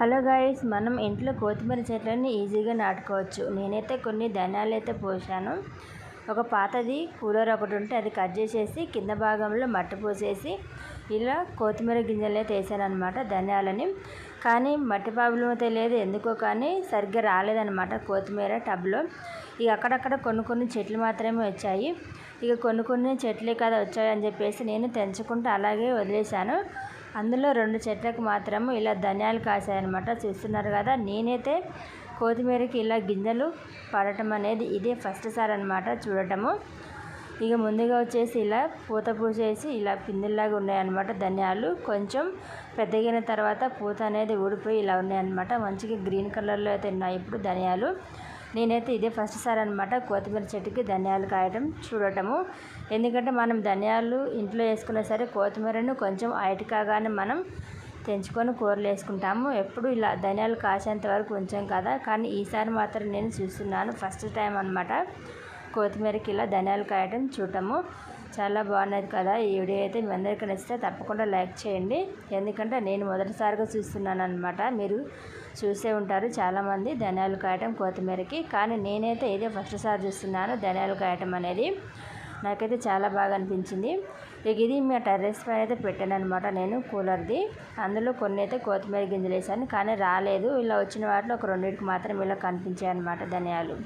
Hello guys మనం ఇంట్లో కొత్తిమీర చెట్లని ఈజీగా నాటుకోవచ్చు. నేనైతే కొన్ని ధనియాలు అయితే పోసాను. ఒక పాతది కూలర్ ఒకటి ఉంటే అది కట్ చేసేసి కింద భాగంలో మట్టి పోసేసి ఇలా కొత్తిమీర గింజలు అయితే వేసాను అనమాట ధనియాలని. కానీ మట్టి ప్రాబ్లం అయితే లేదు ఎందుకో కానీ సరిగ్గా రాలేదనమాట కొత్తిమీర టబ్లో. ఇక అక్కడక్కడ కొన్ని కొన్ని చెట్లు మాత్రమే వచ్చాయి. ఇక కొన్ని కొన్ని చెట్లే కదా వచ్చాయి అని చెప్పేసి నేను తెంచుకుంటూ అలాగే వదిలేశాను. అందులో రెండు చెట్లకు మాత్రం ఇలా ధనియాలు కాసాయన్నమాట చూస్తున్నారు కదా నేనైతే కొత్తిమీరకి ఇలా గింజలు పడటం అనేది ఇదే ఫస్ట్ సార్ అనమాట చూడటము. ఇక ముందుగా వచ్చేసి ఇలా పూత పూసేసి ఇలా పిందుల్లాగా ఉన్నాయన్నమాట ధనియాలు. కొంచెం పెద్దగిన తర్వాత పూత అనేది ఊడిపోయి ఇలా ఉన్నాయన్నమాట. మంచిగా గ్రీన్ కలర్లో అయితే ఉన్నాయి ఇప్పుడు ధనియాలు. నేనైతే ఇదే ఫస్ట్ సార్ అనమాట కొత్తిమీర చెట్టుకి ధనియాలు కాయటం చూడటము. ఎందుకంటే మనం ధనియాలు ఇంట్లో వేసుకున్న సరే కొత్తిమీరను కొంచెం హైట్ కాగానే మనం తెంచుకొని కూరలు వేసుకుంటాము. ఎప్పుడు ఇలా ధనియాలు కాసేంత వరకు ఉంచాం కదా. కానీ ఈసారి మాత్రం నేను చూస్తున్నాను ఫస్ట్ టైం అనమాట కొత్తిమీరకి ఇలా ధనియాలు కాయటం చూడటము. చాలా బాగున్నది కదా. ఈ వీడియో అయితే మీ అందరికీ నచ్చితే తప్పకుండా లైక్ చేయండి. ఎందుకంటే నేను మొదటిసారిగా చూస్తున్నాను అనమాట మీరు చూసే ఉంటారు చాలామంది ధనియాలు కాయటం కొత్తిమీరకి. కానీ నేనైతే ఇదే ఫస్ట్ సారి చూస్తున్నాను ధనియాలు కాయటం అనేది. నాకైతే చాలా బాగా అనిపించింది. ఇక ఇది మీ టెర్రస్ పైన అయితే పెట్టాను అనమాట నేను కూలర్ది. అందులో కొన్ని అయితే కొత్తిమీర గింజలు వేసాను కానీ రాలేదు. ఇలా వచ్చిన వాటిలో ఒక రెండింటికి మాత్రం ఇలా కనిపించాయి అనమాట ధనియాలు.